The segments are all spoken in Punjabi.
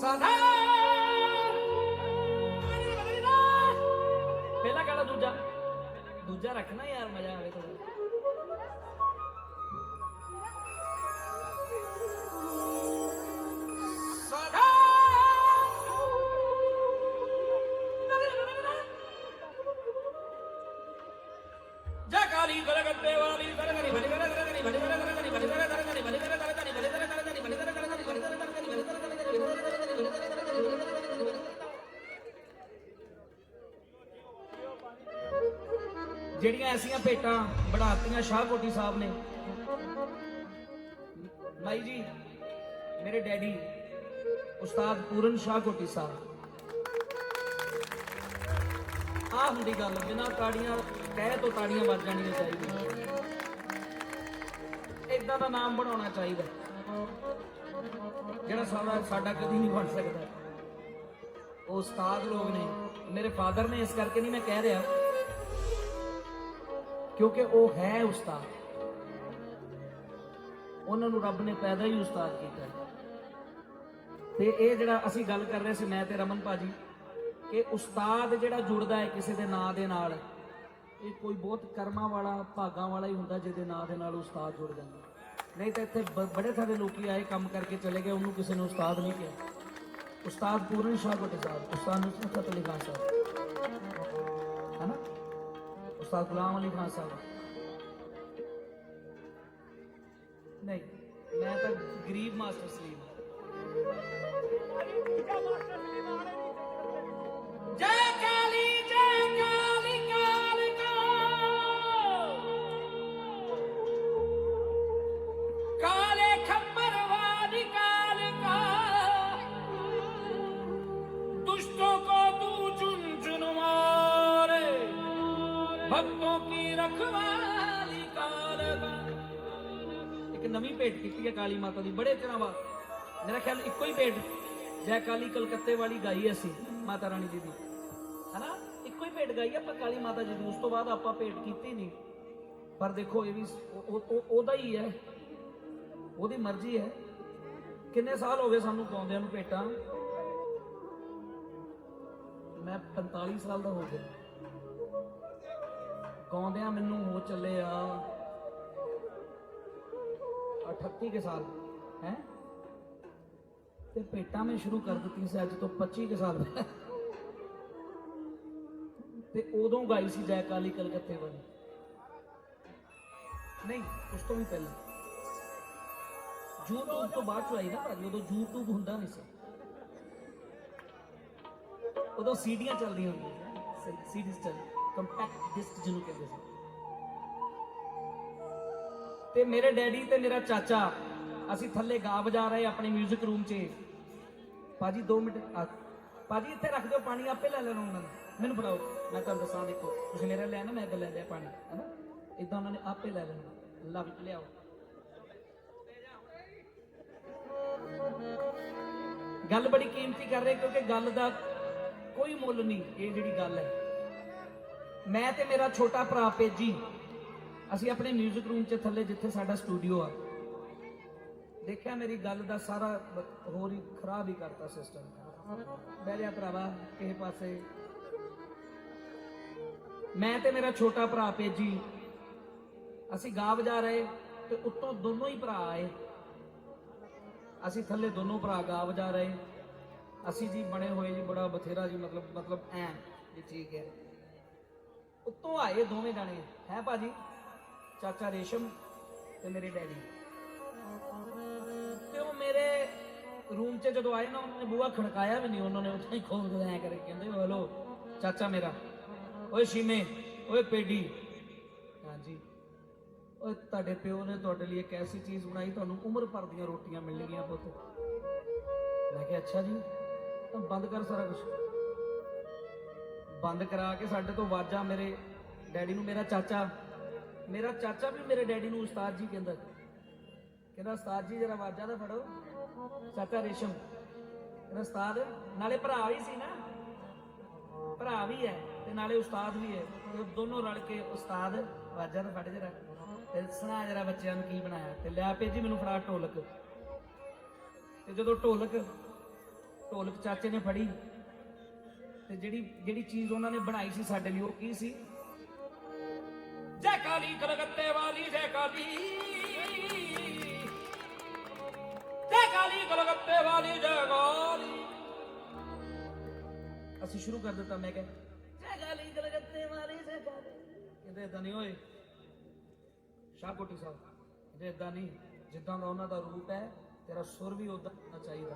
ਸਾਧਾ ਪਹਿਲਾ ਗਾਣਾ ਦੂਜਾ ਦੂਜਾ ਰੱਖਣਾ ਯਾਰ ਮਜ਼ਾ ਆਵੇ ਥੋੜਾ ਜਿਹੜੀਆਂ ਐਸੀਆਂ ਭੇਟਾਂ ਬਣਾਤੀਆਂ ਸ਼ਾਹਕੋਟੀ ਸਾਹਿਬ ਨੇ। ਮਾਈ ਜੀ, ਮੇਰੇ ਡੈਡੀ, ਉਸਤਾਦ ਪੂਰਨ ਸ਼ਾਹਕੋਟੀ ਸਾਹਿਬ। ਆਹ ਹੁੰਦੀ ਗੱਲ, ਬਿਨਾਂ ਤਾੜੀਆਂ ਕਹਿ ਤੋਂ ਤਾੜੀਆਂ ਵੱਜ ਜਾਣੀਆਂ ਚਾਹੀਦੀਆਂ। ਇਦਾਂ ਦਾ ਨਾਮ ਬਣਾਉਣਾ ਚਾਹੀਦਾ ਜਿਹੜਾ ਸਾਡਾ ਸਾਡਾ ਕਦੀ ਨਹੀਂ ਬਣ ਸਕਦਾ। ਉਹ ਉਸਤਾਦ ਲੋਕ ਨੇ। ਮੇਰੇ ਫਾਦਰ ਨੇ ਇਸ ਕਰਕੇ ਨਹੀਂ ਮੈਂ ਕਹਿ ਰਿਹਾ। ਕਿਉਂਕਿ ਉਹ ਹੈ ਉਸਤਾਦ। ਉਹਨਾਂ ਨੂੰ ਰੱਬ ਨੇ ਪੈਦਾ ਹੀ ਉਸਤਾਦ ਕੀਤਾ ਤੇ ਇਹ ਜਿਹੜਾ ਅਸੀਂ ਗੱਲ ਕਰ ਰਹੇ ਸੀ, ਮੈਂ ਤੇ ਰਮਨ ਭਾਜੀ, ਕਿ ਉਸਤਾਦ ਜਿਹੜਾ ਜੁੜਦਾ ਹੈ ਕਿਸੇ ਦੇ ਨਾਂ ਦੇ ਨਾਲ, ਇਹ ਕੋਈ ਬਹੁਤ ਕਰਮਾਂ ਵਾਲਾ, ਭਾਗਾਂ ਵਾਲਾ ਹੀ ਹੁੰਦਾ ਜਿਹਦੇ ਨਾਂ ਦੇ ਨਾਲ ਉਸਤਾਦ ਜੁੜ ਜਾਂਦਾ। ਨਹੀਂ ਤਾਂ ਇੱਥੇ ਬੜੇ ਸਾਰੇ ਲੋਕੀ ਆਏ ਕੰਮ ਕਰਕੇ ਚਲੇ ਗਏ ਉਹਨੂੰ ਕਿਸੇ ਨੇ ਉਸਤਾਦ ਨਹੀਂ ਕਿਹਾ। ਉਸਤਾਦ ਪੂਰਨ ਸ਼ਾਹ ਕੋਟੇ ਸਾਹਿਬ ਉਸਤਾਦ ਨੁਸਰਤ ਅਲੀ ਖਾਨ ਸਾਹਿਬ। ਹੈ ਨਾ ਉਸਤਾਦ ਗੁਲਾਮ ਅਲੀ ਖਾਨ ਸਾਹਿਬ। ਨਹੀਂ ਮੈਂ ਤਾਂ ਗਰੀਬ ਮਾਸਟਰ ਸਲੀਮ ਜੈ ਜੈ ਭੇਟ ਕੀਤੀ ਹੈ ਕਾਲੀ ਮਾਤਾ ਦੀ, ਬੜੇ ਚਿਰਾਂ ਬਾਅਦ। ਮੇਰਾ ਖਿਆਲ ਇੱਕੋ ਹੀ ਭੇਟ ਜੈ ਕਾਲੀ ਕਲਕੱਤੇ ਵਾਲੀ ਗਾਈ ਅਸੀਂ, ਮਾਤਾ ਰਾਣੀ ਜੀ ਦੀ ਹਨਾ? ਇੱਕੋ ਹੀ ਭੇਟ ਗਾਈ ਆਪਾਂ ਕਾਲੀ ਮਾਤਾ ਜੀ ਦੀ। ਉਸ ਤੋਂ ਬਾਅਦ ਆਪਾਂ ਭੇਟ ਕੀਤੀ ਨਹੀਂ। ਪਰ ਦੇਖੋ, ਇਹ ਵੀ ਉਹਦਾ ਹੀ ਹੈ। ਉਹਦੀ ਮਰਜ਼ੀ ਹੈ। ਕਿੰਨੇ ਸਾਲ ਹੋ ਗਏ ਸਾਨੂੰ ਗਾਉਂਦਿਆਂ ਨੂੰ ਭੇਟਾਂ ਮੈਂ 45 ਸਾਲ ਦਾ ਹੋ ਗਿਆ। ਗਾਉਂਦਿਆਂ ਮੈਨੂੰ ਹੋ ਚੱਲੇ ਆ। 38 ਕੇ ਸਾਲ, ਹੈ? ਤੇ ਭੇਟਾਂ ਮੈਂ ਸ਼ੁਰੂ ਕਰ ਦਿੱਤੀ ਸੀ ਅੱਜ ਤੋਂ 25 ਕੇ ਸਾਲ ਤੇ ਉਦੋਂ ਗਾਈ ਸੀ ਜੈ ਕਾਲੀ ਕਲਕੱਤੇ ਵਾਲੀ। ਨਹੀਂ, ਉਸ ਤੋਂ ਵੀ ਪਹਿਲਾਂ। YouTube ਤੋਂ ਬਾਅਦ ਚ ਆਈ ਨਾ ਭਾਜੀ, ਉਦੋਂ YouTube ਹੁੰਦਾ ਨਹੀਂ ਸੀ। ਉਦੋਂ ਸੀਡੀਆਂ ਚੱਲਦੀਆਂ ਹੁੰਦੀਆਂ ਸੀ, ਸੀਡੀਜ਼ ਚੱਲ ਕੰਪੈਕਟ ਡਿਸਕ ਜਿਹਨੂੰ ਕਹਿੰਦੇ ਸੀ। ਤੇ ਮੇਰੇ ਡੈਡੀ ਤੇ ਮੇਰਾ ਚਾਚਾ, ਅਸੀਂ ਥੱਲੇ ਗਾ ਵਜਾ ਰਹੇ ਆਪਣੇ 뮤직 ਰੂਮ 'ਚ। ਪਾਜੀ 2 ਮਿੰਟ, ਆ- ਪਾਜੀ ਇੱਥੇ ਰੱਖ ਦਿਓ ਪਾਣੀ, ਆਪੇ ਲੈ ਲੈਣਾ ਉਹਨਾਂ ਨੇ। ਮੈਨੂੰ ਫੜਾਓ। ਮੈਂ ਤੁਹਾਨੂੰ ਦੱਸਾਂ, ਦੇਖੋ, ਤੁਸੀਂ ਮੇਰਾ ਲਿਆ ਨਾ ਮੈਂ ਅੱਗੇ ਲੈ ਲਿਆ ਪਾਣੀ, ਹੈਨਾ? ਇਦਾਂ ਉਹਨਾਂ ਨੇ ਆਪੇ ਲੈ ਲੈਣਾ। ਲਵ ਲਿਆਓ। ਗੱਲ ਬੜੀ ਕੀਮਤੀ ਕਰ ਰਹੇ, ਕਿਉਂਕਿ ਗੱਲ ਦਾ ਕੋਈ ਮੁੱਲ ਨਹੀਂ, ਇਹ ਜਿਹੜੀ ਗੱਲ ਹੈ। ਮੈਂ ਤੇ ਮੇਰਾ ਛੋਟਾ ਭਰਾ ਪੇਜੀ ਅਸੀਂ ਆਪਣੇ 뮤직 ਰੂਮ 'ਚ ਥੱਲੇ ਜਿੱਥੇ ਸਾਡਾ ਸਟੂਡੀਓ ਆ, ਦੇਖਿਆ ਮੇਰੀ ਗੱਲ ਦਾ ਸਾਰਾ ਹੋਰ ਹੀ ਖਰਾਬ ਹੀ ਕਰਤਾ ਸਿਸਟਮ ਬਹਿ ਜਾ ਭਰਾਵਾ, ਕਿਸੇ ਪਾਸੇ। ਮੈਂ ਤੇ ਮੇਰਾ ਛੋਟਾ ਭਰਾ ਪੇਜੀ ਅਸੀਂ ਗਾ ਵਜਾ ਰਹੇ ਤੇ ਉੱਤੋਂ ਦੋਨੋਂ ਹੀ ਭਰਾ ਆਏ। ਅਸੀਂ ਥੱਲੇ ਦੋਨੋਂ ਭਰਾ ਗਾ ਵਜਾ ਰਹੇ। ਅਸੀਂ ਜੀ ਬਣੇ ਹੋਏ ਜੀ ਬੜਾ ਬਥੇਰਾ ਜੀ, ਮਤਲਬ ਮਤਲਬ ਐ ਜੀ ਠੀਕ ਹੈ। ਉੱਤੋਂ ਆਏ ਦੋਵੇਂ ਜਾਣੇ। ਹੈ ਭਾਜੀ? ਚਾਚਾ ਰੇਸ਼ਮ ਤੇ ਮੇਰੇ ਡੈਡੀ। ਤੇ ਉਹ ਮੇਰੇ ਰੂਮ 'ਚ ਜਦੋਂ ਆਏ ਨਾ ਉਹਨਾਂ ਨੇ ਬੂਹਾ ਖੜਕਾਇਆ ਵੀ ਨਹੀਂ ਉਹਨਾਂ ਨੇ ਉੱਥੇ ਹੀ ਖੋਲ ਕੇ ਐ ਕਰਕੇ ਕਹਿੰਦੇ ਹਲੋ ਚਾਚਾ ਮੇਰਾ ਓਏ ਸ਼ੀਮੇ ਓਏ ਪੇਡੀ। ਹਾਂਜੀ। ਓਏ ਤੁਹਾਡੇ ਪਿਓ ਨੇ ਤੁਹਾਡੇ ਲਈ ਇੱਕ ਐਸੀ ਚੀਜ਼ ਬਣਾਈ ਤੁਹਾਨੂੰ ਉਮਰ ਭਰ ਦੀਆਂ ਰੋਟੀਆਂ ਮਿਲਣਗੀਆਂ ਪੁੱਤ। ਮੈਂ ਕਿਹਾ ਅੱਛਾ ਜੀ ਤਾਂ ਬੰਦ ਕਰ ਸਾਰਾ ਕੁਝ ਬੰਦ ਕਰਾ ਕੇ ਸਾਡੇ ਤੋਂ ਆਵਾਜ਼ਾਂ ਮੇਰੇ ਡੈਡੀ ਨੂੰ ਮੇਰਾ ਚਾਚਾ। ਮੇਰਾ ਚਾਚਾ ਵੀ ਮੇਰੇ ਡੈਡੀ ਨੂੰ ਉਸਤਾਦ ਜੀ ਕਹਿੰਦਾ ਕਹਿੰਦਾ, ਉਸਤਾਦ ਜੀ, ਜਰਾ ਆਵਾਜ਼ਾਂ ਦਾ ਫੜੋ। ਚਾਚਾ ਰੇਸ਼ਮ ਕਹਿੰਦਾ, ਉਸਤਾਦ, ਨਾਲੇ ਭਰਾ ਵੀ ਸੀ ਨਾ। ਭਰਾ ਵੀ ਹੈ ਤੇ ਨਾਲੇ ਉਸਤਾਦ ਵੀ ਹੈ। ਤੇ ਦੋਨੋਂ ਰਲ ਕੇ ਉਸਤਾਦ, ਆਵਾਜ਼ਾਂ ਦਾ ਫੜ ਜਰਾ। ਤੇ ਸੁਣਾ ਜਰਾ ਬੱਚਿਆਂ ਨੂੰ ਕੀ ਬਣਾਇਆ। ਤੇ ਲਿਆ ਭੇਜੀ ਮੈਨੂੰ ਫੜਾ ਢੋਲਕ। ਤੇ ਜਦੋਂ ਢੋਲਕ ਢੋਲਕ ਚਾਚੇ ਨੇ ਫੜੀ, ਤੇ ਜਿਹੜੀ ਜਿਹੜੀ ਚੀਜ਼ ਉਹਨਾਂ ਨੇ ਬਣਾਈ ਸੀ ਸਾਡੇ ਲਈ ਉਹ ਕੀ ਸੀ? ਕਾਲੀ ਕਲਕੱਤੇ ਵਾਲੀ ਜੈ ਕਾਲੀ ਜੈ ਕਾਲੀ ਕਲਕੱਤੇ ਵਾਲੀ ਜੈ ਕਾਲੀ ਅਸੀਂ ਸ਼ੁਰੂ ਕਰ ਦਿੱਤਾ ਮੈਂ ਕਿਹਾ। ਜੈ ਕਾਲੀ ਕਲਕੱਤੇ ਵਾਲੀ ਜੈ ਕਾਲੀ ਕਹਿੰਦੇ ਇਦਾਂ ਨਹੀਂ ਹੋਏ। ਸ਼ਾਹ ਕੋਟੀ ਸਾਹਿਬ ਕਹਿੰਦੇ ਇਦਾਂ ਨਹੀਂ। ਜਿੱਦਾਂ ਦਾ ਉਹਨਾਂ ਦਾ ਰੂਪ ਹੈ ਤੇਰਾ ਸੁਰ ਵੀ ਉਦਾਂ ਹੋਣਾ ਚਾਹੀਦਾ।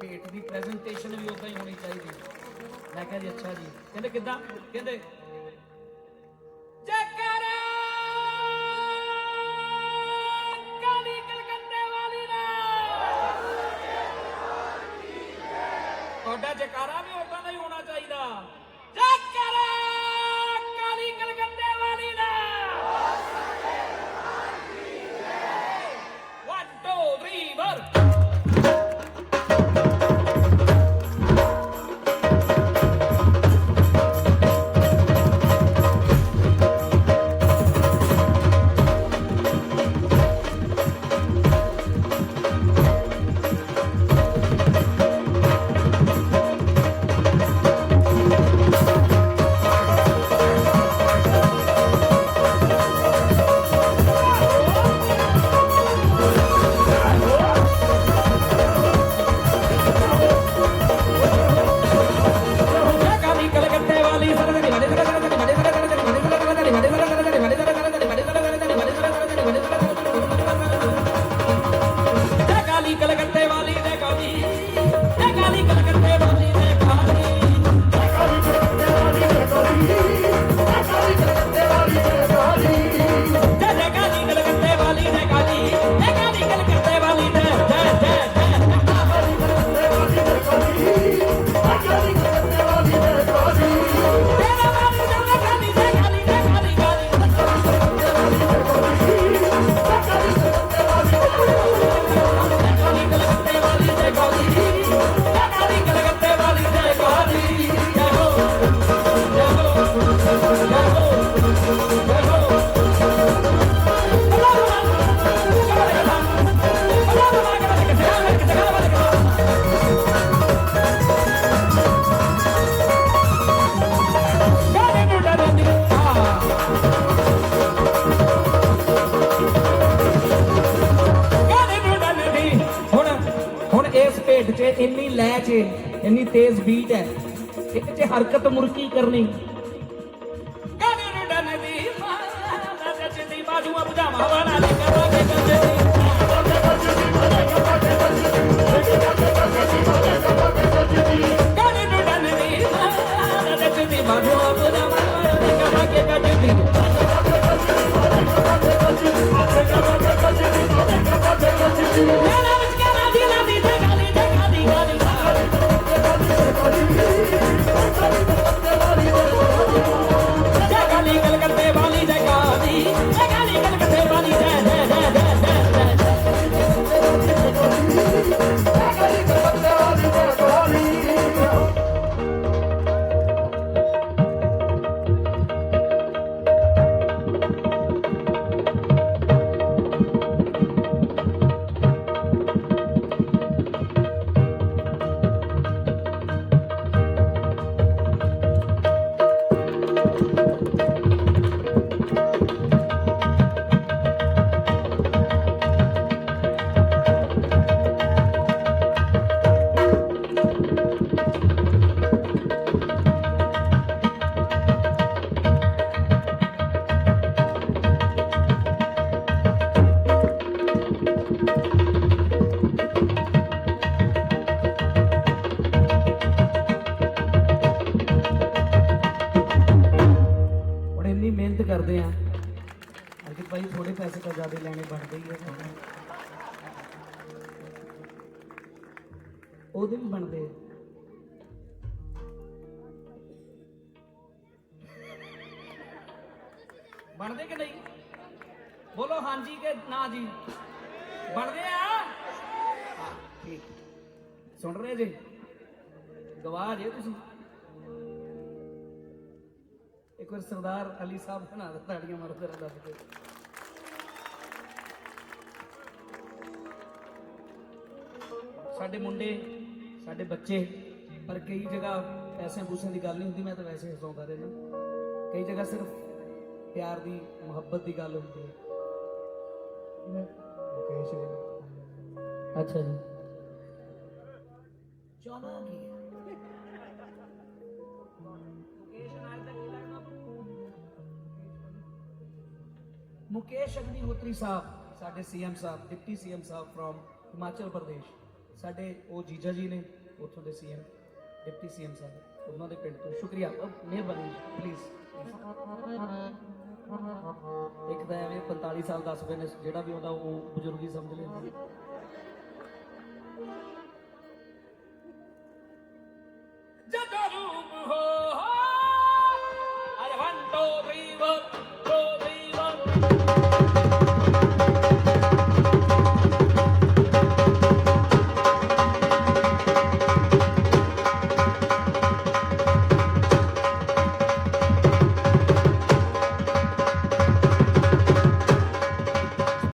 ਭੇਟ ਦੀ ਪ੍ਰੈਜੈਂਟੇਸ਼ਨ ਵੀ ਉਦਾਂ ਹੀ ਹੋਣੀ ਚਾਹੀਦੀ। ਮੈਂ ਕਿਹਾ ਜੀ ਅੱਛਾ ਜੀ। ਕਹਿੰਦੇ ਕਿੱਦਾਂ? ਕਹਿੰਦੇ ਜੈਕਾਰਾ ਵੀ ਉਦਾਂ ਦਾ ਹੀ ਹੋਣਾ ਚਾਹੀਦਾ। ਜੈਕਾਰਾ 'ਚ ਇੰਨੀ ਲੈ 'ਚ ਇੰਨੀ ਤੇਜ਼ ਬੀਟ ਹੈ। ਇਹ 'ਚ ਹਰਕਤ ਮੁਰਕੀ ਕਰਨੀ? ਅਜੇ ਭਾਈ ਥੋੜੇ ਪੈਸੇ ਤਾਂ ਜ਼ਿਆਦਾ ਲੈਣੇ ਬਣਦੇ ਹੀ ਆ। ਉਹਦੇ ਵੀ ਬਣਦੇ ਆ। ਬਣਦੇ ਕਿ ਨਹੀਂ? ਬੋਲੋ ਹਾਂਜੀ ਕਿ ਨਾ ਜੀ। ਬਣਦੇ ਆ? ਠੀਕ। ਸੁਣ ਰਹੇ ਜੀ? ਗਵਾਹ ਜੇ ਤੁਸੀਂ? ਇੱਕ ਵਾਰ ਸਰਦਾਰ ਅਲੀ ਸਾਹਿਬ ਬਣਾ ਦੇ ਤਾੜੀਆਂ ਮਾਰੋ ਜਰਾ ਦੱਸ ਕੇ। ਸਾਡੇ ਮੁੰਡੇ ਸਾਡੇ ਬੱਚੇ ਪਰ ਕਈ ਜਗ੍ਹਾ ਪੈਸੇ ਪੂਸਿਆਂ ਦੀ ਗੱਲ ਨਹੀਂ ਹੁੰਦੀ ਮੈਂ ਤਾਂ ਵੈਸੇ ਹਸਾਉਂਦਾ ਰਹਿਣਾ ਕਈ ਜਗ੍ਹਾ ਸਿਰਫ ਪਿਆਰ ਦੀ ਮੁਹੱਬਤ ਦੀ ਗੱਲ ਹੁੰਦੀ ਹੈ। ਅੱਛਾ ਜੀ। ਚਲੋ ਕੀ ਮੁਕੇਸ਼ ਅਗਨੀਹੋਤਰੀ ਸਾਹਿਬ, ਸਾਡੇ ਸੀਐਮ ਸਾਹਿਬ, ਡਿਪਟੀ ਸੀਐਮ ਸਾਹਿਬ ਫਰੋਮ ਹਿਮਾਚਲ ਪ੍ਰਦੇਸ਼। ਸਾਡੇ ਉਹ ਜੀਜਾ ਜੀ ਨੇ, ਉੱਥੋਂ ਦੇ ਸੀਐਮ, ਡਿਪਟੀ ਸੀਐਮ ਸਾਹਿਬ, ਉਹਨਾਂ ਦੇ ਪਿੰਡ ਤੋਂ। ਸ਼ੁਕਰੀਆ ਮਿਹਰਬਾਨੀ ਪਲੀਜ਼ ਇੱਕ ਤਾਂ ਐਵੇਂ 45 ਸਾਲ ਦੱਸ ਪਏ ਨੇ, ਜਿਹੜਾ ਵੀ ਆਉਂਦਾ ਉਹ ਬਜ਼ੁਰਗੀ ਸਮਝ ਲੈਂਦੇ